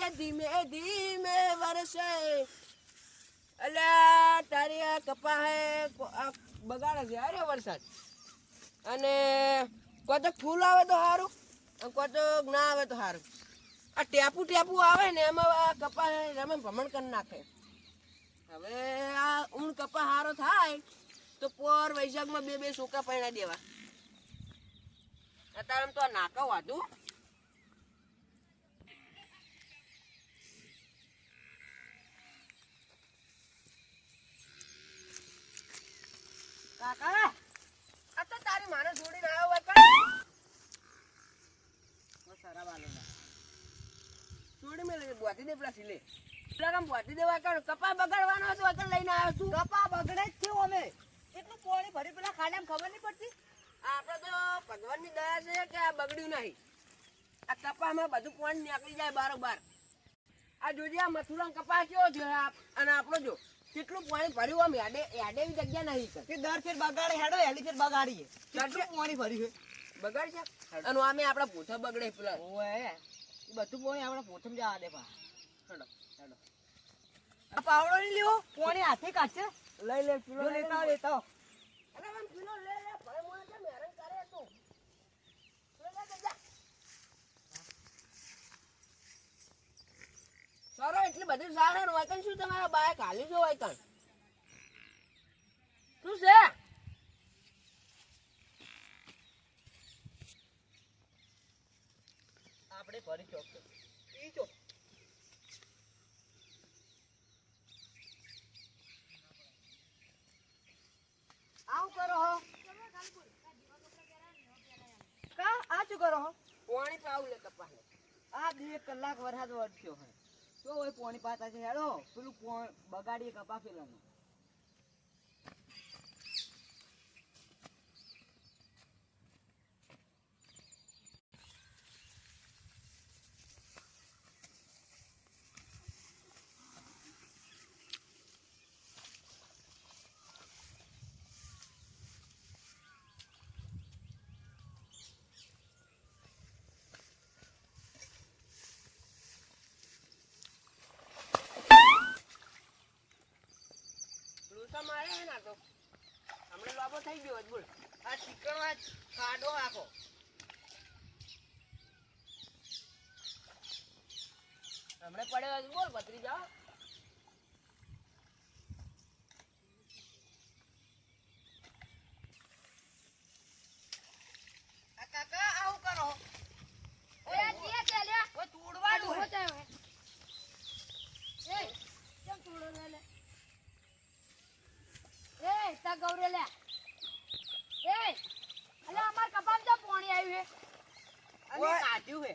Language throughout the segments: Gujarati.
કે ધીમે ધીમે વરસે. અલ્યા તારી આ કપા હે બગાડે છે. અરે વરસાદ. અને કોઈ તો ફૂલ આવે તો સારું અને કોઈ તો ના આવે તો સારું આ ટેપુ ટેપુ આવે ને એમાં આ કપા એમાં ભ્રમણ કરી નાખે. હવે આ ઊંડ કપા સારો થાય તો પોર વૈશાખમાં બે બે સૂકા પૈણા દેવા. અત્યારે તો નાકા વાધું કાકા આ તો તારી માને જોડીને આવ્યો હોય કણ સારા વાલેલા જોડી મેલે બોધી દે પેલા સિલે પેલા બોધી દેવા કણ કપા બગાડવાનો હતો અકલ લઈને આવ્યો તું? કપા બગડે જ થયો અમે. એટલું પાણી ભરી પેલા ખાડામાં ખબર નહીં પડતી? આપણે તો ભગવાનની દયા છે કે આ બગડ્યું નહીં. આ કપામાં બધું પાણી નીકળી જાય બારોબાર. આ જોજે આ મથુરા કપા કેવો છે? અને આપણો જો. કેટલું પાણી ભર્યું આમ યાડે યાડે એવી જગ્યા નહીં કે દર ફેર બગાડે હેડો હેલી ફેર બગાડીએ. કેટલું પાણી ભર્યું બગાડ છે? અને આમે આપણા પોથા બગડે પેલા. ઓએ બધું પાણી આપણા પોથમ જવા દે પા હેડો, હેડો. આ પાવડો નહીં લેવો પાણી હાથે કાઢશે. લઈ લે પેલો લેતા લેતા અરે આમ પેલો લે લે ભાઈ મોય કેમ હેરાન કરે તું પેલો લે લે, જા. સરો, એટલી બધી સારા વાયકન શું તમારા બાય ખાલી છો વાયકન શું છે? આપણે ફરી ચોક એ ચોક આવું કરો હો કા આ શું કરો હો પાણી પાવ લે કપાને આ બે કલાક વરસાદ વરસ્યો હોય તો હોય પોણી પાતા છે. હેડો પેલું બગાડીએ કપા પેલાનું લૂસા મારે હે ના તો. હમણાં લાંબો થઈ ગયો બોલ. આ ચીકણો આ ખાડો આખો. હમણાં પડ્યો બોલ પતરી જાઓ આ કાકા આવું કરો ઓય તોડવાનું હે. અને ઓય. કાઢ્યું હે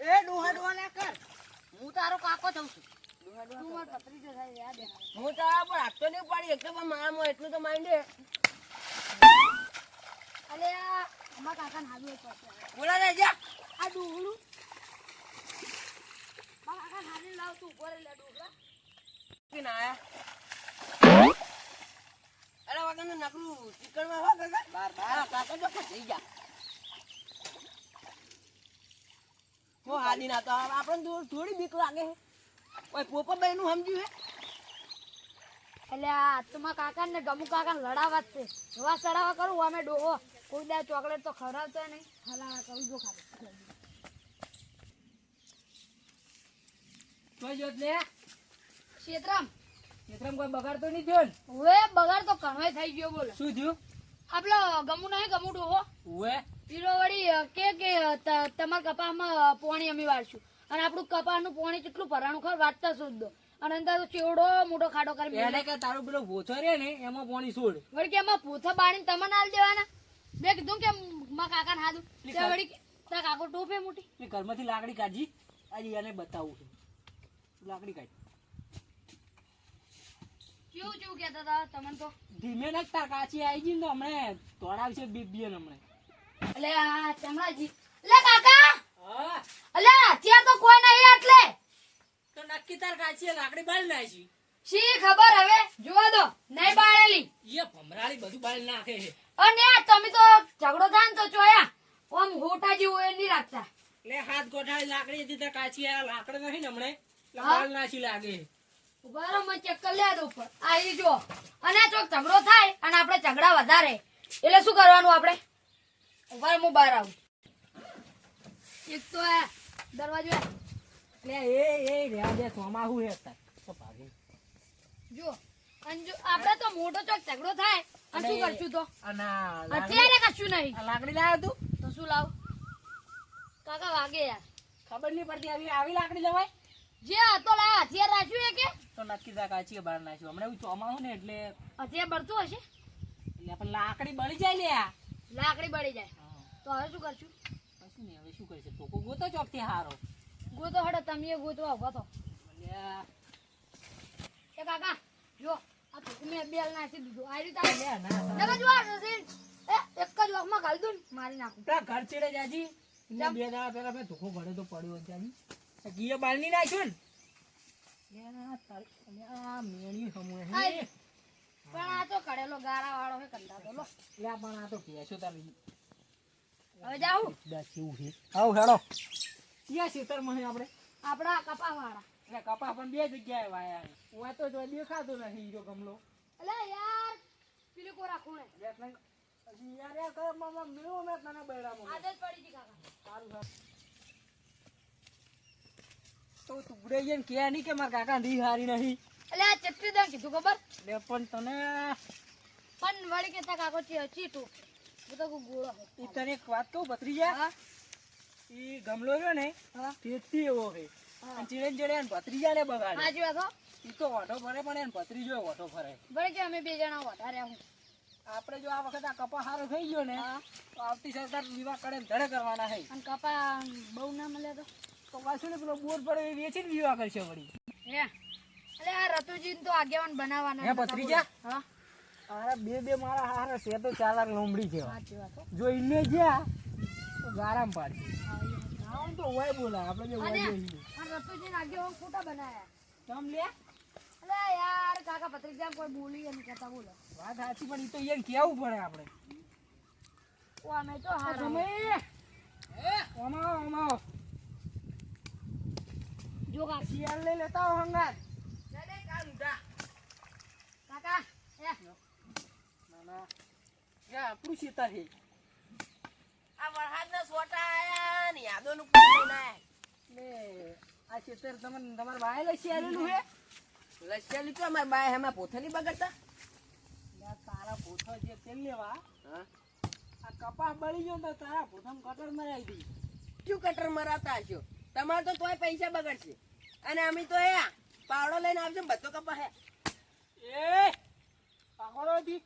એ ડોહા ડોહા ના કર હું તારો કાકો થઉં છું. હું. તારા પર હાથ તો નહીં પાડી એટલે મારા મારામાં એટલું તો માઇન્ડ હે. બોલા રે જા. આ ડુંગળું. મારા કાકા હારી લાવ તું લે ડુંગળા. કે ના આયા? અરે વગરનું નકરું ચિકનમાં હો કાકા. બાર કાકા જો થઈ જા હો હાલી ના તો આપણને થોડી બીક લાગે ઓય પોપા બેનનું સમજ્યું હે? એટલે આ તમારા કાકા ને ગમુ કાકા લડાવા જ છે. હવા ચડાવા કરું અમે ડોહો કોઈ દા ચોકલેટ તો ખવડાવતો નહીં. હલાવા કરું જો ખાલી. જોઈ જોત લે. ક્ષેત્રમ ચિત્રમ કોઈ બગાડ તો નહીં થયો ને બગાડ તો ઘણો થઈ ગયો બોલો. શું થયું? આપલો ગમુ નહીં ગમુ ડોહો. ઓએ પીરો વળી કે કે તમારા કપામાં પોણી અમે વાળશું. અને આપણું કપાનું પોણી કેટલું ભરાણું ખર? વાંચતા શુદ્ધ અને અંદર તો ચેવડો મોટો ખાડો કરી એને કે તારો પેલો ભોથો રે ને એમાં પોણી છોડ. વળી કે એમાં પૂથા બાળીને તમે આલ દેવાના? મેં કીધું કે મા કાકા હાદું. તે વળી તાર કાકો ટોપે મોટી? મેં ઘરમાંથી લાકડી કાઢી આજે એને બતાવું છું. લાકડી કાઢી. કેવું કેવું કેતા હતા તમને તો? ધીમે નાખતા કાચી આવી ગઈ ને તો હમણે તોડાવશે બીબીએ હમણે. એટલે આ ચમડાજી એટલે કાકા. હા. તો કોઈ નહીં એટલે. તો નક્કી તાર કાચી લાકડી બાળી નાખી. શી ખબર હવે? જોવા દો. નહીં બાળેલી. એ ભમરાળી બધું બાળી નાખે છે. અને તમે તો ઝઘડો થાય ને તો ચોયા આમ હોટા જેવું એ નહીં રાખતા. એટલે હાથ ગોઠાળી લાકડી કાચી આ લાકડી નહીં ને હમણે? બાળ લાગે. ઊભા રહો મને ચેક લે દો ઉપર. આ જો અને ચોક ઝઘડો થાય અને આપણે ઝઘડા વધારે. એટલે શું કરવાનું આપણે? ઊભા હું બહાર આવું. એક તો આ દરવાજો. એટલે એ એ રહ્યા જે સોમાહુ હે તાર તો ભાગે. જો અને જો આપણે તો મોટો ચોક ઝઘડો થાય અને શું કરશું તો? અને અત્યારે કશું નહીં. લાકડી લાવ્યો તું. તો શું લાવ? કાકા વાગે યાર. ખબર નહીં પડતી આવી આવી લાકડી લેવાય? જે હતો લા હથિયાર રાખ્યું હે કે તો નક્કી તાર કાચી બહાર નાખ્યું. હમણાં એવું ને એટલે હથિયાર બળતું હશે? એટલે પણ લાકડી બળી જાય લે આ. લાકડી બળી જાય. તો હવે શું કરશું? કશું નહીં હવે શું કરશે? ટોકો ગોતો ચોકથી હારો. ગોતો હડો તમે ગોતવા ઊભા તો એ કાકા જો આ તો મેં બેલ નાખી દીધું. આ રીતે. નકર જો આ એ એક જ વાકમાં ઘાલી દઉં મારી નાખું. તા ઘર ચડે જાજી. બે દાડા પહેલા મેં ધોકો ભરે તો પડ્યો જાજી. ગીએ બાળની નાખ્યો ને? અલ્યા, તારી- પણ આ તો કડેલો ગારા વાળો હે લો. પણ આ તો ભેંસો તારી. હવે જાઉં? દસ એવું છે. આવ હેડો. ક્યાં ખેતરમાં છે આપણે? આપડા કપા વાળા એટલે કપા પણ બે જગ્યાએ વાયા હું તો જો દેખાતો નથી ગમલો. એટલે યાર પેલી કોરા ખૂણે. યાર યાર કરે મામા મેળવો મેં તને બૈરામાં આદત પડી ગઈ કાકા. સારું સારું. તો તું ઉડે જઈને કે નહીં કે મારા કાકા દી હારી નહીં એટલે આ ચટણી દા કીધું ખબર? લે પણ તને પણ વળી કે તા કાકો છે ચીટું હું તો ગોળો ઈ તને એક વાત કહું ભત્રીજા? હા? ઈ ગમલો રહ્યો ને હા. તેથી એવો છે. હા. અને ચીડે ને ચીડે એને બગાડે. આ જો તો ઈ તો ઓટો ભરે પણ એને ભત્રીજો ઓટો ભરે. ભરે કે અમે બે જણા વધારે હું. આપણે જો આ વખત આ કપા હારો થઈ ગયો ને હા. તો આવતી સરકાર વિવાહ કરે ધડે કરવાના છે. અને કપા બહુ ના મળે તો? તો પાછું ને પેલો બોર પડે વેચી વેચીને વિવાહ કરશે વળી. હે? એટલે આ રતુજીન તો આગેવાન બનાવવાના હે, ભત્રીજા? હા. અરે બે બે મારા હારા છે તો ચાર લોમડી છે. સાચી વાત જો ઇને જ્યા તો ગારામ પાડી હા, આમ તો હોય બોલા આપણે જે હોય અને રતુજીને આગેવાન ખોટા બનાયા. તમ લે? અલે યાર કાકા ભત્રીજા કોઈ બોલી એમ કહેતા બોલો. વાત સાચી પણ ઈ તો એમ કેવું પડે આપણે? ઓ અમે તો હારા. તમે ઓમા ઓમા. જો કાકા શિયાળ લઈ લેતા હો હંગાત કાકા એ ના ના આપણું શીતા છે. આ વરસાદના સોટા આયા ને યાદોનું પાણી ના ને આ ખેતર તમને તમારા ભાઈ લઈ શિયાળેલું છે લસ્યા તો અમાર બાય એમાં પોથા નહીં બગડતા તારા પોથો જે તેલ લેવા હા. આ કપાસ બળી ગયો ને તો તારા પોથામાં કટર મરાઈ દી. ક્યુ કટર મરાતા તમારે તો તોય પૈસા બગડશે. અને અમે તો એ પાવડો લઈને આવજો ને બધો કપા હે. એ પાકોડો દી.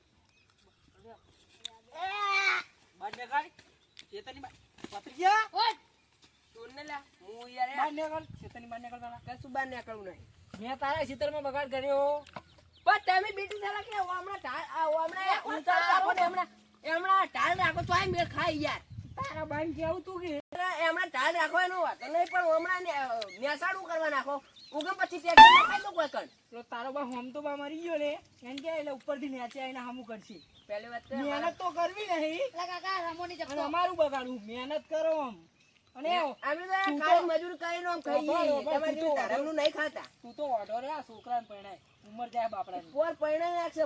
બાર કાઢ ચેતની બાર પત્રિયા ઓય! તું ને લા હું યાર બાર કાઢ ચેતની બાર કાઢ તારા. કશું બાર નીકળવું નહીં. મેં તારા ખેતરમાં બગાડ કર્યો. પણ તમે બીટી સાલા કે હમણાં ઢાળ આ હમણાં ઊંચા રાખો ને હમણાં હમણાં ઢાળ રાખો તો આ મેળ ખાય યાર. તારા બાઈન કેવું તું કે હમણાં ઢાળ રાખો એનો વાંધો નહીં પણ હમણાં મેસાડું કરવા નાખો. ઉગમ પછી તે ખાઈ તો કોઈ કણ. તો તારો બા હોમ તો બા મરી ગયો ને એમ કે એટલે ઉપરથી નેચે આવીને હામું કરશે. પહેલી વાત તો મહેનત તો કરવી નહીં. એટલે કાકા રમોની જપ્તો અમારું બગાડું મહેનત કરો આમ. અને અમે તો તું મજૂર કરીને આમ ખાઈએ. તમારે તો જેવું ધરમનું નહીં ખાતા. તું તો ઓઢો રે આ છોકરાને પરણાય. ઉંમર જાય બાપડાની. પોર પરણાય નાખશે.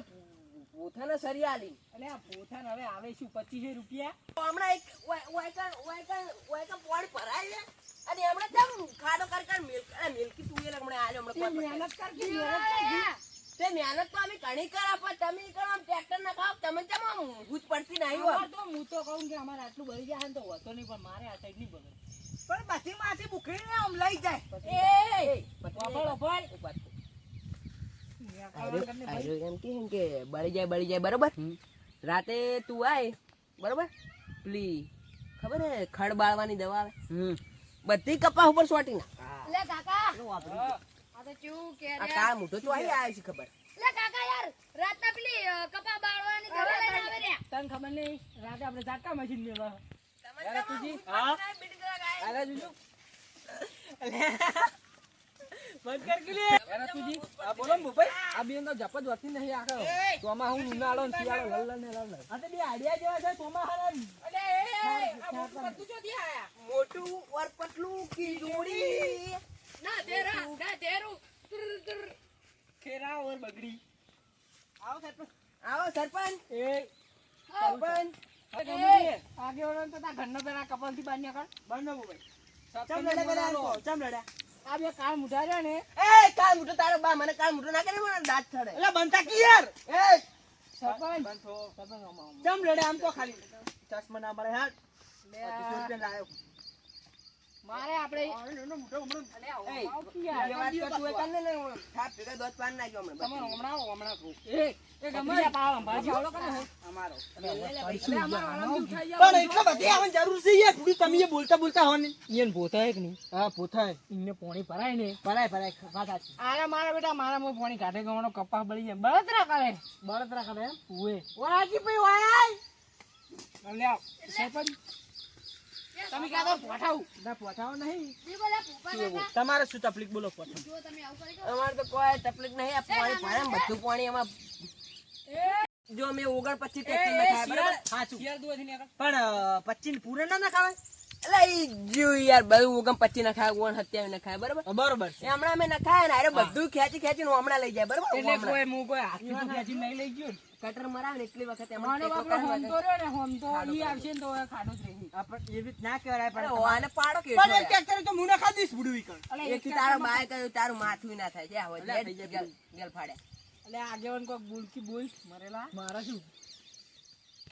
પોતાને સરિયા આલી. અને આ પોથાન હવે આવે શું? પચીસો રૂપિયા? હમણાં એક વાય- વાયકણ વાયકણ વાયકણ પાણી ભરાય છે. અને હમણાં કેમ ખાડો કર કર મિલ્ક અરે મિલ્કી તું એ હમણાં આલ્યો હમણાં. મહેનત કર મહેનત તે મહેનત તો અમે ઘણી કરા પણ તમે કરો આમ ટ્રેક્ટર ના ખાવ તમે તેમ આમ હુજ પડતી નહીં હોય? તો હું તો કહું કે અમારે આટલું બળી જાય ને તો હોતો નહીં પણ મારે આ સાઈડ નહીં બગડે. પણ બધી માથી ભૂખીને આમ લઈ જાય. એ. બફળ વાપર. એક વાત કહું. ખાવા કરીને ભાઈ. આયરો એમ કે એમ કે બળી જાય બળી જાય બરોબર રાતે તું આય બરોબર પેલી ખબર હે ખડ બાળવાની દવા આવે હમ બધી કપા ઉપર સોટી ના લે કાકા આ તો કેવું કે આ કાળ મોટો તો અહીં આવ્યો છે ખબર લે કાકા યાર રાતના પેલી કપા બાળવાની દવા લઈને આવે રે તને ખબર નહીં રાતે આપણે ઝાટકા મશીન લેવા તુજી હા આલા જોજો બંધ કર કે લે. અરે તુજી આ બોલો ભાઈ આ બેન તો જપ જ વતી નહીં આખો. તોમાં હું ઉનાળો ને શિયાળો લલ ને લલ આ તો બે આડિયા જેવા છે તોમાં હરન અલે એ આ મોટું બધું જો દી આયા? મોટું ઓર પતલું કી જોડી ના દેરા ના તુર. ખેરા ઓર બગડી. આવો સરપંચ. આવો સરપંચ. એ સરપંચ. આગે ઓળન તો તા ઘરનો પેલા કપલથી બાંધ્યા કર બંધ ભાઈ ચમ લડ્યા ચમ લડ્યા આ બે કાળ મુઢા રહ્યા ને. એ કાળ મોટો તારો બા મને કાળ મોટો ના કરે મને દાંત ચડે એટલે બનતા કી યાર એ સરપંચ. ચમ લડે આમ તો ખાલી. ચશ્મા ના મળે હાટ લાયો. મારે આપણે થોડી તમે બોલતા બોલતા હો ને ઈયન પોતા નહીં? હા પોતા ઇને પોણી ભરાય ને. ભરાય ભરાય સાચી આરે મારા બેટા મારા મો પોણી કાઢે ગવાનો કપા બળી જાય. બળતરા કરે. બળતરા કરે એમ? ઉએ વાજી ભાઈ સરપંચ તમે ક્યાં તો પોઠાવ. ના પોઠાવ નહીં. તમારે શું તકલીફ? બોલો પોઠાવ. જો તમે આવું કરી અમારે તો કોઈ તકલીફ નહીં આ પાણી ભરે બધું પાણી એમાં જો મેં ઓગણ પચીસ ટેક્સી નખાયા બરાબર? પણ પચીસ પૂરે ના ના જો યાર બધું ઓગણ પચીસ નખાય ઓગણ સત્યાવીસ નખાય બરાબર? બરોબર હમણાં અમે નખાય ને અરે બધું ખેંચી ખેંચી હમણાં લઈ જાય બરાબર? એટલે કોઈ હું કોઈ હાથથી ખેંચી નહીં લઈ ગયો કટર મરાવે ને એટલી વખત એમાં માનો ટેકો બાપડો કાઢવા હોમ તો રહ્યો ને હોમ તો ઈ આવશે ને તો ખાડો જ રહી. આપણે એવી ના કહેવાય અરે ઓઆને પાડો કે પણ એક એક તો મુના ખાધીશ બુડું ઈ એક તારો બાય કહ્યું તારું માથું ના થાય. જા હવે ગેલ ગેલ ગેલ ફાડે. એટલે આગેવાન કોક બોલકી બોલ મરેલા. મારા શું?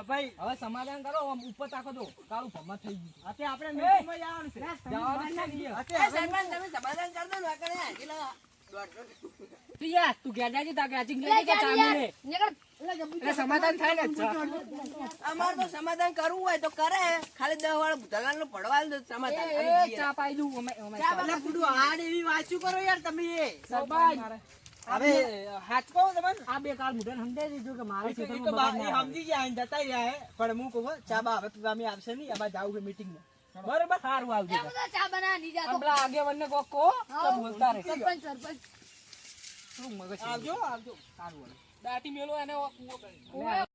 ભાઈ હવે સમાધાન કરો આમ ઉપર તાકો દો કાળું ભમા થઈ ગયું આતે આપણે મીટિંગમાં જવાનું છે જવાનું છે ને સરપંચ તમે સમાધાન કર દો ને વાંકણે. કેટલા? દોઢસો. તું યાર તું ઘેર જાજે તાકે આચી લે કે યાર, ચામી યાર. લે નીકળ. લે જબુ એટલે સમાધાન થાય ને અમારે તો સમાધાન કરવું હોય તો કરે ખાલી દસ વાળો દલાલનું પડવા દો સમાધાન. ચા પાઈ દઉં અમે અમે ચા ચા. પાઈ એટલે એવી વાંચ્યું કરો યાર તમે એ હવે હાચ કહો આ બે કાળ મુઢાને સમજાઈ દીધું કે મારા ખેતરમાં બગાડ ના સમજી ગયા જતા રહ્યા પણ હું કહું ચા બા હવે પીવા અમે આવશે નહીં આમાં જાવું છે મીટિંગમાં બરોબર? સારું આવજો. ચા કોક કહો તો બોલતા રહે સરપંચ સરપંચ. શું મગજ આવજો આવજો. સારું દાટી મેલો એને કૂવો કરી.